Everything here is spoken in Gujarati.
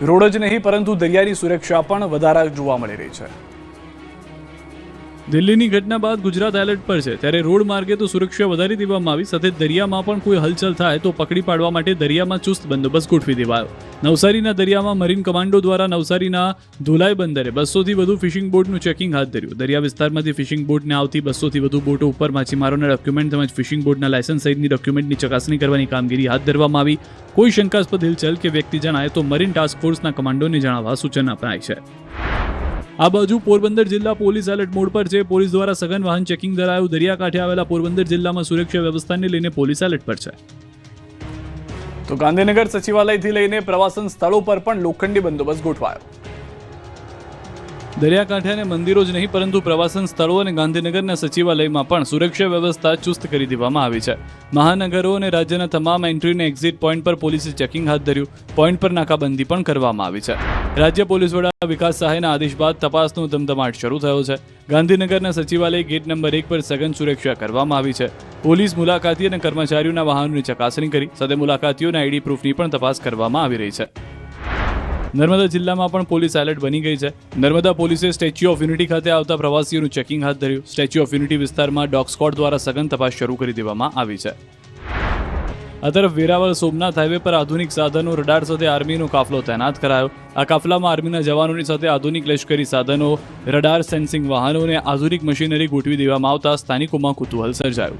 રોડ જ નહીં પરંતુ દરિયાની સુરક્ષા પણ વધારા જોવા મળી રહી છે. દિલ્હીની ઘટના બાદ ગુજરાત એલર્ટ પર છે. ત્યારે રોડ માર્ગે તો સુરક્ષા વધારી દેવામાં આવી, સાથે દરિયામાં પણ કોઈ હલચલ થાય તો પકડી પાડવા માટે દરિયામાં ચુસ્ત બંદોબસ્ત ગોઠવી દેવાયો. નવસારીના દરિયામાં મરીન કમાન્ડો દ્વારા નવસારીના ધોલાઈ બંદરે બસોથી વધુ ફિશિંગ બોટનું ચેકિંગ હાથ ધર્યું. દરિયા વિસ્તારમાંથી ફિશિંગ બોટને આવતી બસોથી વધુ બોટો ઉપર માછીમારોના ડોક્યુમેન્ટ તેમજ ફિશિંગ બોટના લાયસન્સ સહિતની ડોક્યુમેન્ટની ચકાસણી કરવાની કામગીરી હાથ ધરવામાં આવી. કોઈ શંકાસ્પદ હિલચલ કે વ્યક્તિ જણાય તો મરીન ટાસ્ક ફોર્સના કમાન્ડોને જણાવવા સૂચના અપાય છે. આ બાજુ પોરબંદર જિલ્લા પોલીસ એલર્ટ મોડ પર છે. પોલીસ દ્વારા સઘન વાહન ચેકિંગ ધરાયું. દરિયાકાંઠે આવેલા પોરબંદર જિલ્લામાં સુરક્ષા વ્યવસ્થાને લઈને પોલીસ એલર્ટ પર છે. તો ગાંધીનગર સચિવાલયથી લઈને પ્રવાસન સ્થળો પર પણ લોખંડી બંદોબસ્ત ગોઠવાયો. દરિયાકાંઠે અને મંદિરો જ નહીં પરંતુ પ્રવાસન સ્થળો અને ગાંધીનગરના સચિવાલયમાં પણ સુરક્ષા વ્યવસ્થા ચુસ્ત કરી દેવામાં આવી છે. મહાનગરો અને રાજ્યના તમામ એન્ટ્રી અને એક્ઝિટ પોઈન્ટ પર પોલીસે ચેકિંગ હાથ ધર્યું. પોઈન્ટ પર નાકાબંધી પણ કરવામાં આવી છે. રાજ્ય પોલીસ વડા વિકાસ સહાયના આદેશ બાદ તપાસનો ધમધમાટ શરૂ થયો છે. ગાંધીનગરના સચિવાલય ગેટ નંબર એક પર સઘન સુરક્ષા કરવામાં આવી છે. પોલીસ મુલાકાતી અને કર્મચારીઓના વાહનોની ચકાસણી કરી સાથે મુલાકાતીઓના આઈડી પ્રૂફની પણ તપાસ કરવામાં આવી રહી છે. નર્મદા જિલ્લામાં પણ પોલીસ એલર્ટ બની ગઈ છે. નર્મદા પોલીસે સ્ટેચ્યુ ઓફ યુનિટી ખાતે આવતા પ્રવાસીઓનું ચેકિંગ હાથ ધર્યું. સ્ટેચ્યુ ઓફ યુનિટી વિસ્તારમાં ડોગ સ્કોડ દ્વારા સઘન તપાસ શરૂ કરી દેવામાં આવી છે. આ તરફ વેરાવળ સોમનાથ હાઈવે પર આધુનિક સાધનો, રડાર સાથે આર્મીનો કાફલો તૈનાત કરાયો. આ કાફલામાં આર્મીના જવાનોની સાથે આધુનિક લશ્કરી સાધનો, રડાર સેન્સિંગ વાહનો અને આધુનિક મશીનરી ગોઠવી દેવામાં આવતા સ્થાનિકોમાં કુતૂહલ સર્જાયું.